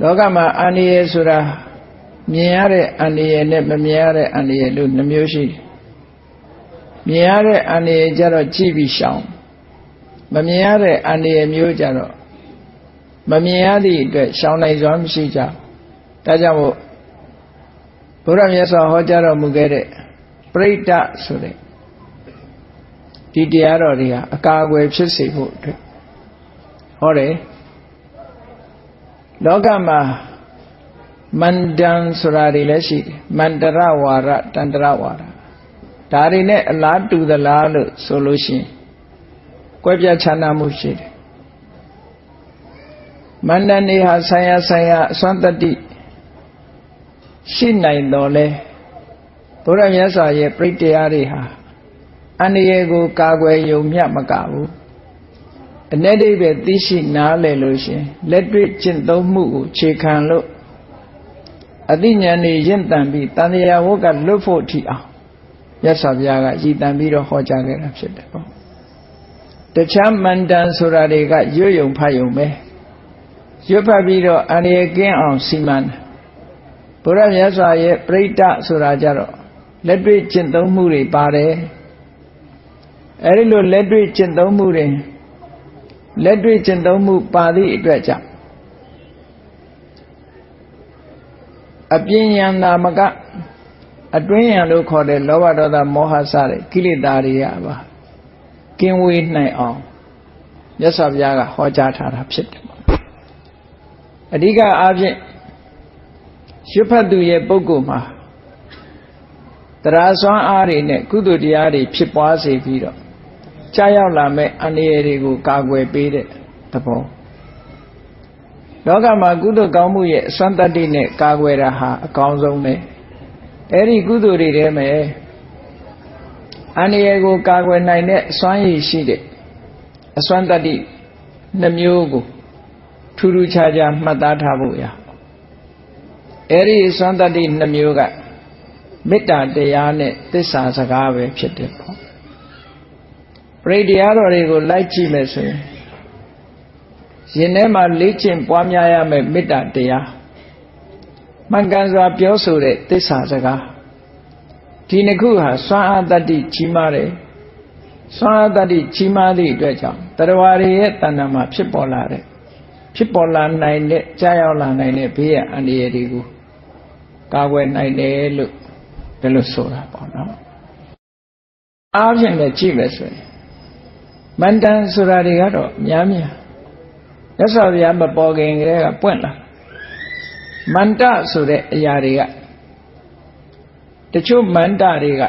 လောကမှာအန္တရာယ်ဆိုတာမြင်ရတဲ့အန္တရာယ်နဲ့မမြင်ရတဲ့အန္တရာယ်လို့နှမျိုးရှိတယ်မြင်ရတဲ့အန္တရာယ်ကြတော့ကြည့်ပြီးရှောင်မမြင်ရတဲ့အန္တရာယ်မျိုးကြတော့မမြင်ရသည့်အတွက်ရှောင်နိုင်စွာမရှိကြဒါကြောင့်မို့ဘုရားမြတ်စွာဟောကြားတော်မူခဲ့တဲ့ပရိဒတ်ဆိုတဲ့ဒီတရားတော်တွေဟာအကာအကွယ်ဖြစ်စေဖို့အတွက်ဟောတယ် လောကမှာမန္တန်ဆိုတာတွေလည်းရှိတယ်မန္တရဝါရတန္တရဝါရဒါတွေနဲ့အလားတူသလားလို့ဆိုလို့ရှိရင်ကွဲပြားခြားနားမှုရှိတယ်မန္တန်တွေဟာဆံရဆံရအစွမ်းတတ္တိရှိနိုင်တော်လဲဘုရားမြတ်စွာရဲ့ပြိတ္တရားတွေဟာအန္တရာယ်ကိုကာကွယ်ယုံမြတ်မကဘူး အ내ဒိဗ္ဗေသိရှိနားလည်လို့ရှင်လက်တွေ့ကျင့်သုံးမှုကိုခြေခံလို့အသိဉာဏ်နဲ့ရင့်တန်ပြီးတန်ត្រာဝတ်ကလွတ်ဖို့ထီအောင်မြတ်စွာဘုရားကရည်တန်ပြီးတော့ဟောကြားခဲ့တာဖြစ်တယ်ပေါ့တခြားမန္တန်ဆိုတာတွေကရွတ်ယုံဖတ်ယုံပဲရွတ်ဖတ်ပြီးတော့အန္တရာယ်ကင်းအောင်စီမံတယ်ဘုရားမြတ်စွာရဲ့ပြိဋ္ဌဆိုတာကြတော့လက်တွေ့ကျင့်သုံးမှုတွေပါတယ်အဲဒီလိုလက်တွေ့ကျင့်သုံးမှုတွေ လက်တွေ့ကျင့်သုံးမှုပါသည့်အတွက်ကြောင့်အပြင်းယံနာမကအတွင်းယံလို့ခေါ်တဲ့လောဘဒေါသမောဟစတဲ့ကိလေသာတွေရပါကင်းဝေးနိုင်အောင်မြတ်စွာဘုရားကဟောကြားထားတာဖြစ်တယ်အဓိကအားဖြင့်ရွတ်ဖတ်သူရဲ့ပုဂ္ဂိုလ်မှာတရားစွမ်းအားတွေနဲ့ကုသိုလ်တရားတွေဖြစ်ပွားစေပြီးတော့ ကြားရောက်လာမဲ့အန္တရာယ်တွေကိုကာကွယ်ပေးတဲ့သဘောလောကမှာကုသိုလ်ကောင်းမှုရဲ့အစွမ်းတတ္တိနဲ့ကာကွယ်တာဟာအကောင်းဆုံးပဲအဲ့ဒီကုသိုလ်တွေထဲမှာအန္တရာယ်ကိုကာကွယ်နိုင်တဲ့အစွမ်းရည်ရှိတဲ့အစွမ်းတတ္တိနှမျိုးကိုထူးထူးခြားခြားမှတ်သားထားဖို့ရအဲ့ဒီအစွမ်းတတ္တိနှမျိုးကမေတ္တာတရားနဲ့သစ္စာစကားပဲဖြစ်တယ်ပေါ့ ပရိတရားတော်တွေကိုလိုက်ကြည့်မယ်ဆိုရင်ရင်ထဲမှာလေ့ကျင့်ပွားများရမယ်မေတ္တာတရားမှန်ကန်စွာပြောဆိုတဲ့သစ္စာစကားဒီနှစ်ခုဟာစွမ်းအားတတ္တိကြီးမားတယ်စွမ်းအားတတ္တိကြီးမားသည့်အတွက်ကြောင့်တရားဝါတွေရဲ့တဏ္ဍာမှာဖြစ်ပေါ်လာတဲ့ဖြစ်ပေါ်လာနိုင်တဲ့ကြာရောက်လာနိုင်တဲ့ဘေးရန်အန္တရာယ်တွေကိုကာကွယ်နိုင်တယ်လို့ဘယ်လိုဆိုတာပေါ့နော်အားဖြင့်လည်းကြည့်မယ်ဆိုရင် မန္တန်ဆိုတာတွေကတော့များများမြတ်စွာဘုရားမပေါ်ခင်ကတည်းကပွင့်လာမန္တဆိုတဲ့အရာတွေကတချို့မန္တတွေက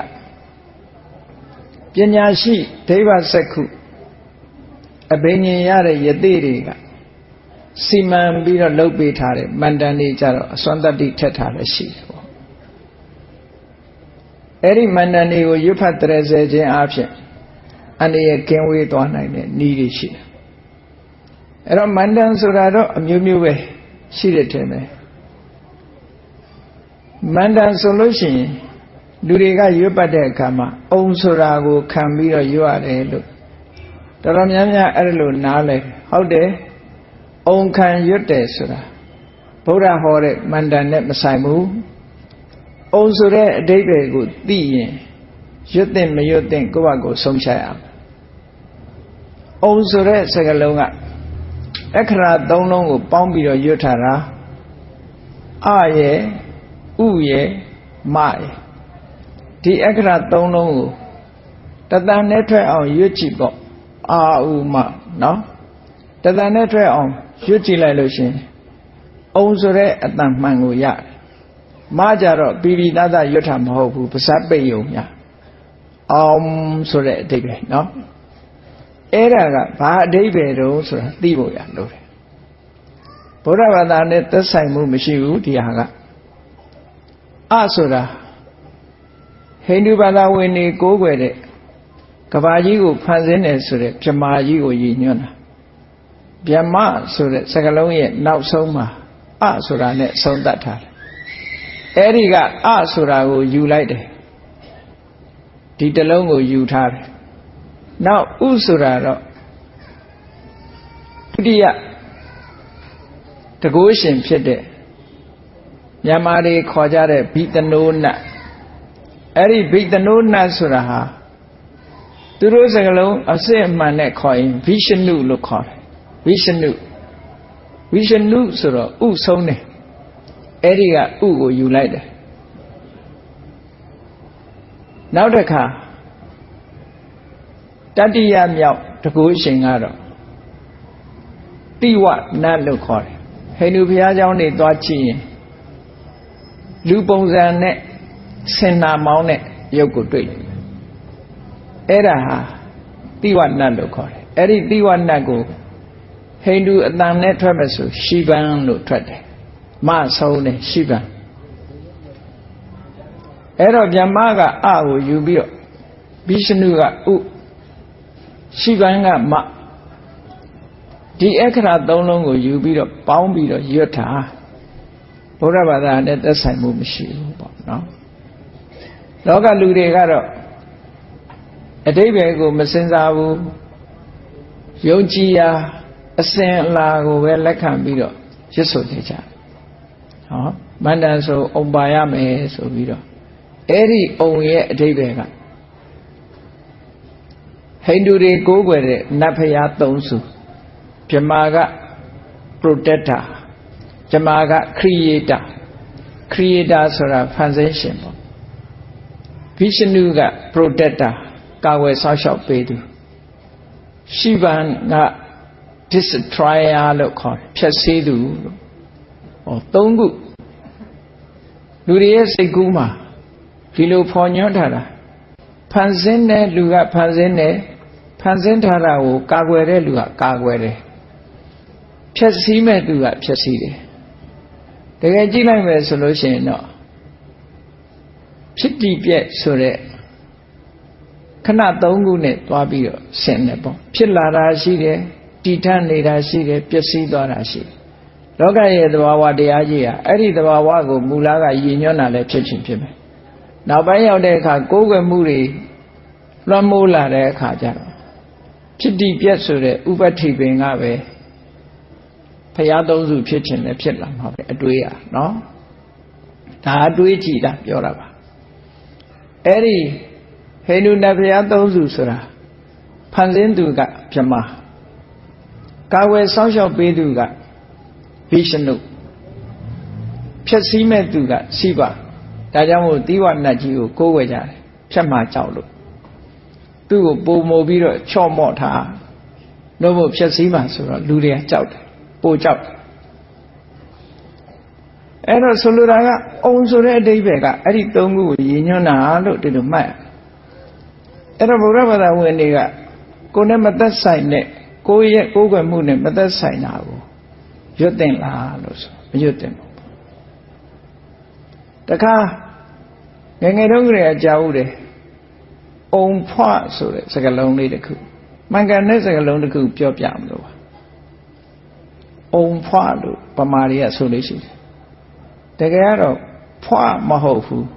ပညာရှိဒိဗ္ဗစက္ခုအဘိညာဉ်ရတဲ့ယသိတွေကစီမံပြီးတော့လုပ်ပေးထားတယ်မန္တန်တွေကြတော့အစွမ်းတတ္တိထက်ထားလည်းရှိတယ်ပေါ့အဲ့ဒီမန္တန်တွေကိုရွတ်ဖတ်တရစေခြင်းအပြင် အန္တရာယ်ကင်းဝေးသွားနိုင်တဲ့ဤတွေရှိတယ်အဲ့တော့မန္တန်ဆိုတာတော့အမျိုးမျိုးပဲရှိတယ်ထင်တယ်မန္တန်ဆိုလို့ရှိရင်လူတွေကရွတ်ပတ်တဲ့အခါမှာအုံဆိုတာကိုခံပြီးတော့ရွတ်ရတယ်လို့တော်တော်များများအဲ့လိုနားလဲဟုတ်တယ်အုံခံရွတ်တယ်ဆိုတာဘုရားဟောတဲ့မန္တန်နဲ့မဆိုင်ဘူးအုံဆိုတဲ့အဓိပ္ပာယ်ကိုသိရင်ရွတ်တဲ့မရွတ်တဲ့ကိုယ့်ဘာကိုဆုံးဖြတ်ရအောင် အုံဆိုတဲ့စကားလုံးကအခရာသုံးလုံးကိုပေါင်းပြီးတော့ရွတ်ထားတာအရဲ့ဥရဲ့မရဲ့ဒီအခရာသုံးလုံးကိုတသန်နဲ့ထွက်အောင်ရွတ်ကြည့်ပေါ့အာဥမနော်တသန်နဲ့ထွက်အောင်ရွတ်ကြည့်လိုက်လို့ရှင်အုံဆိုတဲ့အတန်မှန်ကိုရတယ်မကြတော့ပီပီသားသားရွတ်တာမဟုတ်ဘူးပါဇက်ပိတ်ယုံညာအောင်ဆိုတဲ့အဓိပ္ပာယ်နော် အဲ့ဒါကဘာအဓိပ္ပာယ်တုံးဆိုတာသိဖို့ရလို့တယ်ဘုရားဘာသာနဲ့သက်ဆိုင်မှုမရှိဘူးဒီဟာကအဆိုတာဟိန္ဒူဘာသာဝင်တွေကိုးကွယ်တဲ့ကဘာကြီးကိုဖန်ဆင်းတယ်ဆိုတဲ့ပြမာကြီးကိုရည်ညွှန်းတာဗျမဆိုတဲ့စကလုံးရဲ့နောက်ဆုံးမှာအဆိုတာနဲ့ဆုံးသတ်ထားတယ်အဲ့ဒီကအဆိုတာကိုယူလိုက်တယ်ဒီတလုံးကိုယူထားတယ် နောက်ဥဆိုတာတော့ဒုတိယတကိုးရှင်ဖြစ်တဲ့မြန်မာတွေခေါ်ကြတဲ့ဘိတနိုးနတ်အဲ့ဒီဘိတနိုးနတ်ဆိုတာဟာသူတို့စကလုံးအစစ်အမှန်နဲ့ခေါ်ရင်ဝိရှနုလို့ခေါ်တယ်ဝိရှနုဝိရှနုဆိုတော့ဥဆုံးတယ်အဲ့ဒီကဥကိုယူလိုက်တယ်နောက်တစ်ခါ တတိယမြောက်တကူရှင်ကတော့တိဝနတ်လို့ခေါ်တယ်ဟိန္ဒူဘုရားကျောင်းတွေသွားကြည့်ရင်လူပုံစံနဲ့စင်နာမောင်းတဲ့ရုပ်ကိုတွေ့လိမ့်မယ်အဲ့ဒါဟာတိဝနတ်လို့ခေါ်တယ်အဲ့ဒီတိဝနတ်ကိုဟိန္ဒူအတန်နဲ့ထွက်မယ်ဆိုရှီဗန်လို့ထွက်တယ်မဆုံးတယ်ရှီဗန်အဲ့တော့ဗျမကအကိုယူပြီးတော့ဘိရှနုကဥ ရှိပန်းကမဒီအခရာသုံးလုံးကိုယူပြီးတော့ပေါင်းပြီးတော့ရွတ်တာဘုရားဘာသာနဲ့သက်ဆိုင်မှုမရှိဘူးပေါ့နော်လောကလူတွေကတော့အတိဘယ်ကိုမစင်စားဘူးယုံကြည်ရာအစဉ်အလာကိုပဲလက်ခံပြီးတော့ရွတ်ဆိုနေကြတယ်ဟောမန္တန်ဆိုအုံပါရမယ်ဆိုပြီးတော့အဲ့ဒီအုံရဲ့အတိဘယ်က ဟိန္ဒူတွေကိုးကွယ်တဲ့နတ်ဖရာသုံးစုဗြဟ္မာက protector ဗြဟ္မာက creator creator ဆိုတာဖန်ဆင်းရှင်ပေါ့ဗိရှနုက protector ကာဝယ်ဆောက်ရှောက်ပေးသူရှိဗန်က destroyer လို့ခေါ်တယ်ဖြတ်ဆေးသူလို့ဟောသုံးခုလူတွေရဲ့စိတ်ကူးမှာဒီလိုဖော်ညွှန်းထားတာဖန်ဆင်းတဲ့လူကဖန်ဆင်းတယ် ဖန်ဆင်းထားတာကိုကာကွယ်တဲ့လူကကာကွယ်တယ်ဖြည့်ဆည်းမဲ့သူကဖြည့်ဆည်းတယ်တကယ်ကြည့်လိုက်မယ်ဆိုလို့ရှိရင်တော့ဖြစ်တည်ပြက်ဆိုတဲ့ခဏသုံးခုနဲ့သွားပြီးတော့ဆင်တယ်ပေါ့ဖြစ်လာတာရှိတယ်တည်ထနေတာရှိတယ်ပျက်စီးသွားတာရှိတယ်လောကရဲ့သဘာဝတရားကြီးဟာအဲ့ဒီသဘာဝကိုမူလကရည်ညွှန်းတာလည်းဖြစ်ချင်းဖြစ်မယ်နောက်ပိုင်းရောက်တဲ့အခါကိုယ်ွယ်မှုတွေလွှမ်းမိုးလာတဲ့အခါကျတော့ ဖြစ်တည်ပြက်ဆိုတဲ့ဥပထိပင်ကပဲဖရာသုံးစုဖြစ်ခြင်းလည်းဖြစ်လာမှာပဲအတွေးရနော်ဒါအတွေးကြည့်တာပြောတာပါအဲ့ဒီဟိန္ဒူနတ်ဖရာသုံးစုဆိုတာဖန်ဆင်းသူကဗြဟ္မာကာဝယ်စောင့်ရှောက်ပေးသူကဗိရှနုဖြက်စီးမဲ့သူကရှိပါဒါကြောင့်မို့တိဝနတ်ကြီးကိုကိုးဝယ်ကြတယ်ဖြတ်မှာကြောက်လို့ သူ့ကိုပုံမိုပြီးတော့ချော့မော့ထားလို့မို့ဖြည့်ဆည်းမှဆိုတော့လူတွေကကြောက်တယ်ပိုကြောက်တယ်အဲ့တော့ဆိုလိုတာကအုံဆိုတဲ့အတိပ္ပယ်ကအဲ့ဒီသုံးခုကိုရည်ညွှန်းတာလို့ဒီလိုမှတ်အဲ့တော့ဗုဒ္ဓဘာသာဝင်တွေကကိုယ်နဲ့မသက်ဆိုင်တဲ့ကိုယ့်ရဲ့ကိုယ်ွယ်မှုနဲ့မသက်ဆိုင်တာကိုရွတ်တင်လားလို့ဆိုမရွတ်တင်ဘူးတခါငယ်ငယ်တုန်းကတည်းကကြားဦးတယ် အုံဖွဆိုတဲ့စကားလုံးလေးတစ်ခုမှန်ကန်တဲ့စကားလုံးတစ်ခုပြောပြမလို့ပါအုံဖွလို့ပမာတွေကဆိုလို့ရှိတယ်တကယ်ကတော့ဖွမဟုတ်ဘူး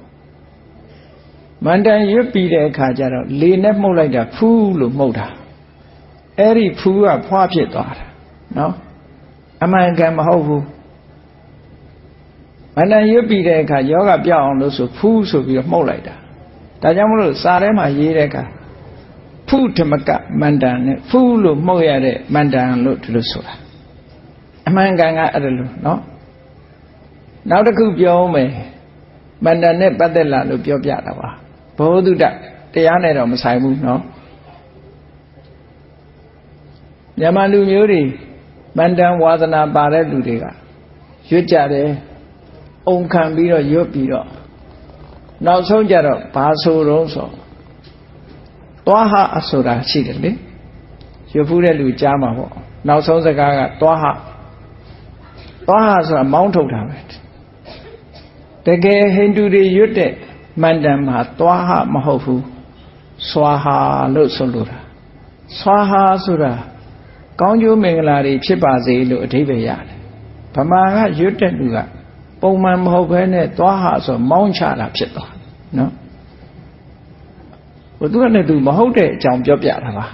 မန္တန်ရွတ်ပြီးတဲ့အခါကျတော့လေနဲ့မှုတ်လိုက်တာဖူးလို့မှုတ်တာအဲ့ဒီဖူးကဖွဖြစ်သွားတာနော်အမှန်ကန်မဟုတ်ဘူးမန္တန်ရွတ်ပြီးတဲ့အခါယောဂပြောက်အောင်လို့ဆိုဖူးဆိုပြီးတော့မှုတ်လိုက်တာ ဒါကြောင့်မလို့စာထဲမှာရေးတဲ့အခါဖုဓမ္မကမန္တန်နဲ့ဖူးလို့မှုတ်ရတဲ့မန္တန်လို့ဒီလိုဆိုတာအမှန်ကန်ကအဲ့ဒါလို့နော်နောက်တစ်ခုပြောမယ်မန္တန်နဲ့ပတ်သက်လာလို့ပြောပြတာပါဘောဓုတတရားနဲ့တော့မဆိုင်ဘူးနော်မြန်မာလူမျိုးတွေမန္တန်ဝါသနာပါတဲ့လူတွေကရွတ်ကြတယ်အုံခံပြီးတော့ရွတ်ပြီးတော့ နောက်ဆုံးကြတော့ဘာဆိုတော့ဆိုသွားဟအဆိုတာရှိတယ်လေရွတ်ဖူးတဲ့လူကြားမှာပေါ့နောက်ဆုံးစကားကသွားဟသွားဟဆိုတာမောင်းထုတ်တာပဲတကယ်ဟိန္ဒူတွေရွတ်တဲ့မန္တန်မှာသွားဟမဟုတ်ဘူးစွာဟာလို့ဆိုလိုတာစွာဟာဆိုတာကောင်းကျိုးမင်္ဂလာတွေဖြစ်ပါစေလို့အဓိပ္ပာယ်ရတယ်ဗမာကရွတ်တဲ့လူက ပုံမှန်မဟုတ်ဘဲနဲ့သွားဟာဆိုမောင်းချတာဖြစ်သွားနော်ဘုသူကလည်းသူမဟုတ်တဲ့အကြောင်းပြောပြတာပါ